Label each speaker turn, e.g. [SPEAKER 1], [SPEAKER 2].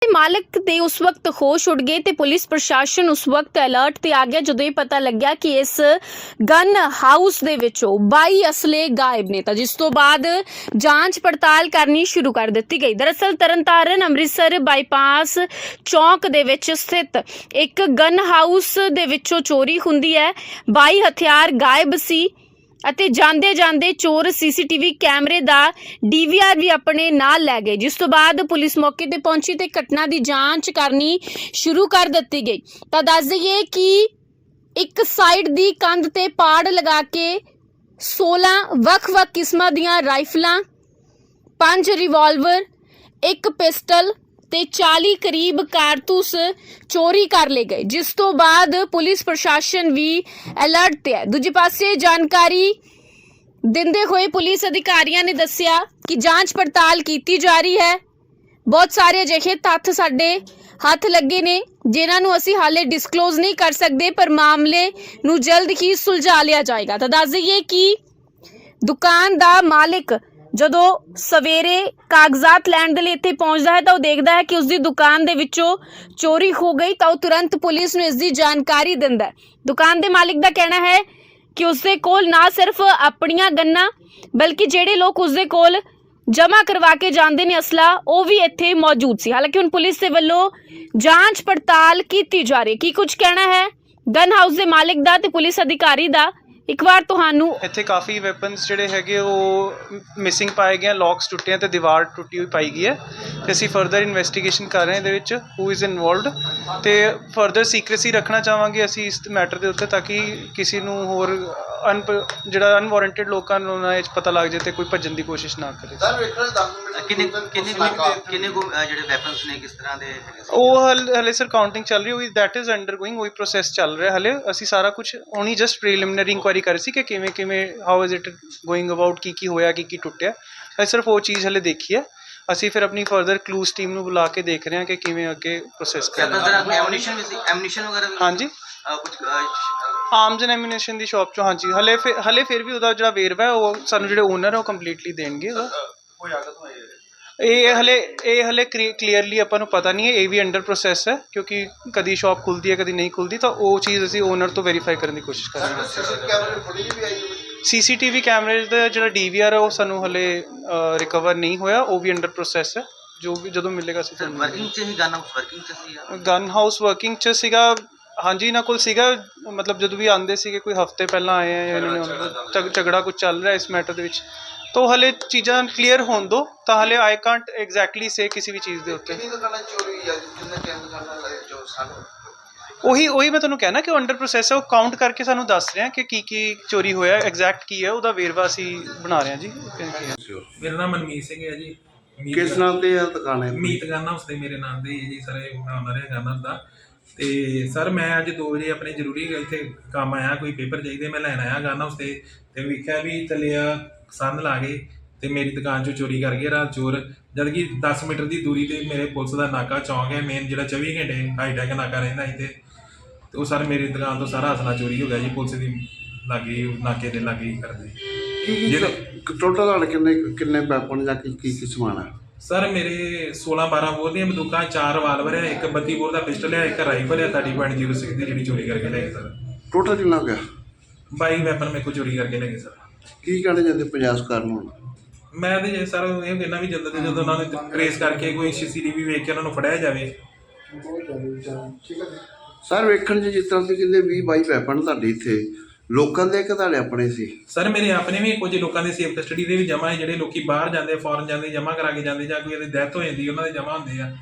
[SPEAKER 1] ਤੇ ਮਾਲਕ ਦੇ ਉਸ ਵਕਤ ਹੋਸ਼ ਉੱਡ ਗਏ ਤੇ ਪੁਲਿਸ ਪ੍ਰਸ਼ਾਸਨ ਉਸ ਵਕਤ ਅਲਰਟ ਤੇ ਆ ਗਿਆ ਜਦੋਂ ਇਹ ਪਤਾ ਲੱਗਿਆ ਕਿ ਇਸ ਗਨ ਹਾਊਸ ਦੇ ਵਿੱਚੋਂ 22 ਅਸਲੇ ਗਾਇਬ ਨੇ ਤਾਂ ਜਿਸ ਤੋਂ ਬਾਅਦ ਜਾਂਚ ਪੜਤਾਲ ਕਰਨੀ ਸ਼ੁਰੂ ਕਰ ਦਿੱਤੀ ਗਈ। ਦਰਅਸਲ ਤਰਨਤਾਰਨ ਅੰਮ੍ਰਿਤਸਰ ਬਾਈਪਾਸ ਚੌਂਕ ਦੇ ਵਿੱਚ ਸਥਿਤ ਇੱਕ ਗਨ ਹਾਊਸ ਦੇ ਵਿੱਚੋਂ ਚੋਰੀ ਹੁੰਦੀ ਹੈ। 22 ਹਥਿਆਰ ਗਾਇਬ ਸੀ। ਅਤੇ ਜਾਂਦੇ ਜਾਂਦੇ ਚੋਰ ਸੀਸੀਟੀਵੀ ਕੈਮਰੇ ਦਾ ਡੀਵੀਆਰ ਵੀ ਆਪਣੇ ਨਾਲ ਲੈ ਗਏ, ਜਿਸ ਤੋਂ ਬਾਅਦ ਪੁਲਿਸ ਮੌਕੇ ਤੇ ਪਹੁੰਚੀ ਤੇ ਘਟਨਾ ਦੀ ਜਾਂਚ ਕਰਨੀ ਸ਼ੁਰੂ ਕਰ ਦਿੱਤੀ ਗਈ। ਤਾਂ ਦੱਸ ਦਈਏ ਕਿ ਇੱਕ ਸਾਈਡ ਦੀ ਕੰਧ ਤੇ ਪਾੜ ਲਗਾ ਕੇ 16 ਵੱਖ-ਵੱਖ ਕਿਸਮਾਂ ਦੀਆਂ ਰਾਈਫਲਾਂ, ਪੰਜ ਰਿਵਾਲਵਰ ਇੱਕ ਪਿਸਟਲ ਤੇ 40 ਕਰੀਬ ਕਾਰਤੂਸ ਚੋਰੀ ਕਰ ਲਏ ਗਏ। ਜਿਸ ਤੋਂ ਬਾਅਦ ਪੁਲਿਸ ਪ੍ਰਸ਼ਾਸਨ ਵੀ ਅਲਰਟ ਤੇ ਹੈ। ਦੂਜੇ ਪਾਸੇ ਜਾਣਕਾਰੀ ਦਿੰਦੇ ਹੋਏ ਪੁਲਿਸ ਅਧਿਕਾਰੀਆਂ ਨੇ ਦੱਸਿਆ ਕਿ ਜਾਂਚ ਪੜਤਾਲ ਕੀਤੀ ਜਾ ਰਹੀ ਹੈ। ਬਹੁਤ ਸਾਰੇ ਅਜਿਹੇ ਤੱਥ ਸਾਡੇ ਹੱਥ ਲੱਗੇ ਨੇ, ਜਿਨ੍ਹਾਂ ਨੂੰ ਅਸੀਂ ਹਾਲੇ ਡਿਸਕਲੋਜ਼ ਨਹੀਂ ਕਰ ਸਕਦੇ, ਪਰ ਮਾਮਲੇ ਨੂੰ ਜਲਦ ਹੀ ਸੁਲਝਾ ਲਿਆ ਜਾਏਗਾ। ਤਾਂ ਦੱਸ ਦਈਏ ਕਿ ਦੁਕਾਨ ਦਾ ਮਾਲਕ ਜਦੋਂ ਸਵੇਰੇ ਕਾਗਜ਼ਾਤ ਲੈਣ ਦੇ ਲਈ ਇੱਥੇ ਪਹੁੰਚਦਾ ਹੈ ਤਾਂ ਉਹ ਦੇਖਦਾ ਹੈ ਕਿ ਉਸ ਦੀ ਦੁਕਾਨ ਦੇ ਵਿੱਚੋਂ ਚੋਰੀ ਹੋ ਗਈ ਤਾਂ ਉਹ ਤੁਰੰਤ ਪੁਲਿਸ ਨੂੰ ਇਸ ਦੀ ਜਾਣਕਾਰੀ ਦਿੰਦਾ ਹੈ। ਦੁਕਾਨ ਦੇ ਮਾਲਕ ਦਾ ਕਹਿਣਾ ਹੈ ਕਿ ਉਸ ਦੇ ਕੋਲ ਨਾ ਸਿਰਫ ਆਪਣੀਆਂ ਗੰਨਾਂ, ਬਲਕਿ ਜਿਹੜੇ ਲੋਕ ਉਸ ਦੇ ਕੋਲ ਜਮ੍ਹਾਂ ਕਰਵਾ ਕੇ ਜਾਂਦੇ ਨੇ ਅਸਲਾ, ਉਹ ਵੀ ਇੱਥੇ ਮੌਜੂਦ ਸੀ। ਹਾਲਾਂਕਿ ਹੁਣ ਪੁਲਿਸ ਦੇ ਵੱਲੋਂ ਜਾਂਚ ਪੜਤਾਲ ਕੀਤੀ ਜਾ ਰਹੀ ਹੈ। ਕੀ ਕੁਝ ਕਹਿਣਾ ਹੈ? ਗਨ ਹਾਊਸ ਦੇ ਮਾਲਕ ਦਾ ਤੇ ਪੁਲਿਸ ਅਧਿਕਾਰੀ ਦਾ ਇੱਕ ਵਾਰ ਤੁਹਾਨੂੰ
[SPEAKER 2] ਇੱਥੇ ਕਾਫੀ ਵੈਪਨਸ ਜਿਹੜੇ ਹੈਗੇ ਉਹ ਮਿਸਿੰਗ ਪਾਏ ਗਏ ਲੌਕਸ ਟੁੱਟੇ ਆ ਤੇ ਦੀਵਾਰ ਟੁੱਟੀ ਹੋਈ ਪਾਈ ਗਈ ਹੈ ਤੇ ਅਸੀਂ ਫਰਦਰ ਇਨਵੈਸਟੀਗੇਸ਼ਨ ਕਰ ਰਹੇ ਹਾਂ ਇਹਦੇ ਵਿੱਚ ਹੂ ਇਜ਼ ਇਨਵੋਲਵਡ ਤੇ ਫਰਦਰ ਸੀਕ੍ਰੇਸੀ ਰੱਖਣਾ ਚਾਹਾਂਗੇ ਅਸੀਂ ਇਸ ਮੈਟਰ ਦੇ ਉੱਤੇ ਤਾਂ ਕਿ ਕਿਸੇ ਨੂੰ ਹੋਰ ਅਨ ਜਿਹੜਾ ਅਨਵਾਰੰਟਡ ਲੋਕਾਂ ਨੂੰ ਨਾ ਇਹ 'ਚ ਪਤਾ ਲੱਗ ਜਾਏ ਤੇ ਕੋਈ ਭੱਜਣ ਦੀ ਕੋਸ਼ਿਸ਼ ਨਾ ਕਰੇ।
[SPEAKER 3] ਸਰ ਵੇਖਣ 10 ਮਿੰਟ
[SPEAKER 4] ਕਿੰਨੇ ਕਿੰਨੇ ਕਿੰਨੇ ਕੁ, ਜਿਹੜੇ ਵੈਪਨਸ ਨੇ ਕਿਸ ਤਰ੍ਹਾਂ ਦੇ?
[SPEAKER 2] ਉਹ ਹਲ- ਹਲੇ ਸਰ ਕਾਊਂਟਿੰਗ ਚੱਲ ਰਹੀ ਹੋਈ ਦੈਟ ਇਜ਼ ਅੰਡਰਗੋਇੰਗ ਉਹੀ ਪ੍ਰੋਸੈਸ ਚੱਲ ਰਿਹਾ ਹਲੇ। ਅਸੀਂ ਸਾਰਾ ਕੁਝ ਓਨਲੀ ਜਸਟ ਪ੍ਰੀਲਿਮਿਨਰੀ ਇਨਕੁਆਇਰੀ ਕਰ ਸੀ ਕਿ ਕਿਵੇਂ ਕਿਵੇਂ how is it going about ਕੀ ਕੀ ਹੋਇਆ ਕੀ ਕੀ ਟੁੱਟਿਆ। ਅਸੀਂ ਸਿਰਫ ਉਹ ਚੀਜ਼ ਹਲੇ ਦੇਖੀ ਹੈ। ਅਸੀਂ ਫਿਰ ਆਪਣੀ ਫਰਦਰ ਕਲੂਸ ਟੀਮ ਨੂੰ ਬੁਲਾ ਕੇ ਦੇਖ ਰਹੇ ਹਾਂ ਕਿ ਕਿਵੇਂ ਅੱਗੇ ਪ੍ਰੋਸੈਸ ਕਰਨਾ।
[SPEAKER 4] ਵੈਪਨਸ ਦਾ ਐਮੂਨੀਸ਼ਨ ਵੀ ਸੀ ਐਮੂਨੀਸ਼ਨ ਵਗੈਰਾ ਵੀ
[SPEAKER 2] ਹਾਂਜੀ।
[SPEAKER 4] ਕੁਝ
[SPEAKER 2] ਆਰਮਸ ਐਂਡ ਐਮੂਨੇਸ਼ਨ ਦੀ ਸ਼ਾਪ ਚੋਂ ਹਾਂਜੀ। ਹਲੇ ਫਿਰ ਹਲੇ ਫਿਰ ਵੀ ਉਹਦਾ ਜਿਹੜਾ ਵੇਰਵਾ ਹੈ ਉਹ ਸਾਨੂੰ ਜਿਹੜੇ ਓਨਰ ਹੈ ਉਹ ਕੰਪਲੀਟਲੀ ਦੇਣਗੇ ਉਹਦਾ। ਇਹ ਹਲੇ ਇਹ ਹਲੇ ਕਲੀਅਰਲੀ ਆਪਾਂ ਨੂੰ ਪਤਾ ਨਹੀਂ ਹੈ ਇਹ ਵੀ ਅੰਡਰ ਪ੍ਰੋਸੈਸ ਹੈ ਕਿਉਂਕਿ ਕਦੀ ਸ਼ਾਪ ਖੁੱਲਦੀ ਹੈ ਕਦੀ ਨਹੀਂ ਖੁੱਲਦੀ ਤਾਂ ਉਹ ਚੀਜ਼ ਅਸੀਂ ਓਨਰ ਤੋਂ ਵੈਰੀਫਾਈ ਕਰਨ ਦੀ ਕੋਸ਼ਿਸ਼ ਕਰ ਰਹੇ ਹਾਂ।
[SPEAKER 3] ਸੀਸੀ ਕੈਮਰੇ ਫੁਟੇਜ ਵੀ ਆਈ ਹੋਈ
[SPEAKER 2] ਸੀਸੀਟੀਵੀ ਕੈਮਰੇਜ਼ ਦਾ ਜਿਹੜਾ ਡੀਵੀਆਰ ਹੈ ਉਹ ਸਾਨੂੰ ਹਲੇ ਰਿਕਵਰ ਨਹੀਂ ਹੋਇਆ ਉਹ ਵੀ ਅੰਡਰ ਪ੍ਰੋਸੈਸ ਹੈ। ਜੋ ਵੀ ਜਦੋਂ ਮਿਲੇਗਾ ਅਸੀਂ
[SPEAKER 4] ਸਰ
[SPEAKER 2] ਤੁਹਾਨੂੰ
[SPEAKER 4] ਵਰਕਿੰਗ ਚ ਹੀ ਗਨ ਹਾਊਸ ਵਰਕਿੰਗ ਚ ਸੀ
[SPEAKER 2] ਗਨ ਹਾਊਸ ਵਰਕਿੰਗ ਚ ਸੀਗਾ ਹਾਂਜੀ ਇਹਨਾਂ ਕੋਲ ਸੀਗਾ ਮਤਲਬ ਜਦੋਂ ਵੀ ਆਂਦੇ ਸੀਗੇ ਕੋਈ ਹਫ਼ਤੇ ਪਹਿਲਾਂ ਆਏ ਆ ਇਹਨਾਂ ਨੇ ਝਗ- ਝਗੜਾ ਕੁਝ ਚੱਲ ਰਿਹਾ ਇਸ ਮੈਟਰ ਦੇ ਵਿੱਚ ਤਾਂ ਹਲੇ ਚੀਜ਼ਾਂ ਕਲੀਅਰ ਹੋਣ ਦੋ ਤਾਂ ਹਲੇ ਆਈ ਕਾਂਟ ਐਗਜ਼ੈਕਟਲੀ ਸੇ ਕਿਸੇ ਵੀ ਚੀਜ਼ ਦੇ ਉੱਤੇ।
[SPEAKER 3] ਕਿੰਨੀ ਦੁਕਾਨਾਂ ਚੋਰੀ ਹੋਈ ਆ? ਕਿੰਨੇ ਟਾਈਮ ਦੁਕਾਨਾਂ ਲਾਏ ਜੋ ਸਾਨੂੰ
[SPEAKER 2] ਉਹੀ ਉਹੀ ਮੈਂ ਤੁਹਾਨੂੰ ਕਹਿਣਾ ਕਿ ਅੰਡਰ ਪ੍ਰੋਸੈਸ ਹੈ ਉਹ ਕਾਊਂਟ ਕਰਕੇ ਸਾਨੂੰ ਦੱਸ ਰਹੇ ਆ ਕਿ ਕੀ ਕੀ ਚੋਰੀ ਹੋਇਆ ਐਗਜ਼ੈਕਟ ਕੀ ਹੈ ਉਹਦਾ ਵੇਰਵਾ ਅਸੀਂ ਬਣਾ ਰਹੇ ਹਾਂ ਜੀ।
[SPEAKER 5] ਮੇਰਾ ਨਾਮ ਮਨਮੀਤ ਸਿੰਘ ਹੈ ਜੀ।
[SPEAKER 6] ਕਿਸ ਨਾਮ ਤੇ ਆ ਦੁਕਾਨ ਹੈ?
[SPEAKER 5] ਮੀਤ ਗਾਨਾ ਉਸਦੇ ਮੇਰੇ ਨਾਮ ਦੇ ਹੀ ਹੈ ਜੀ ਸਰ ਓਨਰ ਹੈ ਗਾਨਾ ਦਾ। ਤੇ ਸਰ ਮੈਂ ਅੱਜ 2 ਵਜੇ ਆਪਣੇ ਜ਼ਰੂਰੀ ਇੱਥੇ ਕੰਮ ਆਇਆ ਕੋਈ ਪੇਪਰ ਚਾਹੀਦੇ ਮੈਂ ਲੈਣ ਆਇਆ ਗਾਨਾ ਉਸਤੇ ਤੇ ਵੇਖਿਆ ਵੀ ਥੱਲੇ ਆ ਸੰਨ ਲਾ ਗਏ ਤੇ ਮੇਰੀ ਦੁਕਾਨ ਚੋਂ ਚੋਰੀ ਕਰ ਗਏ ਰਾਤ ਚੋਰ। ਜਦ ਕਿ 10 ਮੀਟਰ ਦੀ ਦੂਰੀ ਤੇ ਮੇਰੇ ਪੁਲਿਸ ਦਾ ਨਾਕਾ ਚੌਂਕ ਹੈ ਮੇਨ ਜਿਹੜਾ 24 ਘੰਟੇ ਹਾਈਟੈਕ ਨਾਕਾ ਰਹਿੰਦਾ ਇੱਥੇ। ਤੇ ਉਹ ਸਰ ਮੇਰੀ ਦੁਕਾਨ ਤੋਂ ਸਾਰਾ ਅਸਲਾ ਚੋਰੀ ਹੋ ਗਿਆ ਜੀ ਪੁਲਿਸ ਦੀ ਲਾਗੇ ਨਾਕੇ ਦੇ ਲਾਗੇ ਕਰਦੇ।
[SPEAKER 6] ਕੀ ਟੋਟਲ ਤੁਹਾਡੇ ਕਿੰਨੇ ਕਿੰਨੇ ਵੈਪਨ ਜਾਂ ਕੀ ਕੀ ਸਮਾਨ ਹੈ
[SPEAKER 5] ਸਰ ਮੇਰੇ 16 12 ਬੋਰ ਦੀਆਂ ਬੰਦੂਕਾਂ ਚਾਰ ਰਿਵਾਲਵਰ ਹੈ ਇੱਕ 32 ਬੋਰ ਦਾ ਪਿਸਟਲ ਹੈ ਇੱਕ ਰਾਈਫਲ ਹੈ 30.06 ਦੀ ਜਿਹੜੀ ਚੋਰੀ ਕਰਕੇ ਲੈ ਗਏ ਸਰ।
[SPEAKER 6] ਟੋਟਲ ਕਿੰਨਾ ਹੋ ਗਿਆ?
[SPEAKER 5] 22 ਵੈਪਨ ਮੇਰੇ ਕੋਲ ਚੋਰੀ ਕਰਕੇ ਲੈ ਗਏ ਸਰ।
[SPEAKER 6] ਕੀ ਕਹਿਣਾ ਚਾਹੁੰਦੇ ਪੰਜਾਬ ਸਰਕਾਰ ਨੂੰ?
[SPEAKER 5] ਮੈਂ ਤੇ ਜੇ ਸਰ ਇਹ ਕਹਿੰਦਾ ਵੀ ਜਲਦ ਤੋਂ ਜਲਦ ਉਹਨਾਂ ਨੂੰ ਟ੍ਰੇਸ ਕਰਕੇ ਕੋਈ ਸੀਸੀਟੀਵੀ ਵੇਖ ਕੇ ਉਹਨਾਂ ਨੂੰ ਫੜਿਆ ਜਾਵੇ।
[SPEAKER 6] ਸਰ ਵੇਖਣ 'ਚ ਜਿਸ ਤਰ੍ਹਾਂ ਤੁਸੀਂ ਕਹਿੰਦੇ 20 22 ਵੈਪਨ ਤੁਹਾਡੇ ਇੱਥੇ ਲੋਕਾਂ ਦੇ ਕਿ ਤੁਹਾਡੇ ਆਪਣੇ ਸੀ?
[SPEAKER 5] ਸਰ, ਮੇਰੇ ਆਪਣੇ ਵੀ ਕੁਝ ਲੋਕਾਂ ਦੇ ਸੇਫ ਕਸਟਡੀ ਦੇ ਵੀ ਜਮ੍ਹਾਂ ਹੈ ਜਿਹੜੇ ਲੋਕੀ ਬਾਹਰ ਜਾਂਦੇ ਫੋਰਨ ਜਾਂਦੇ, ਜਮ੍ਹਾਂ ਕਰਾ ਕੇ ਜਾਂਦੇ ਜਾਂ ਕੋਈ ਇਹਦੀ ਡੈਥ ਹੋ ਜਾਂਦੀ, ਉਹਨਾਂ ਦੇ ਜਮ੍ਹਾਂ ਹੁੰਦੇ ਆ।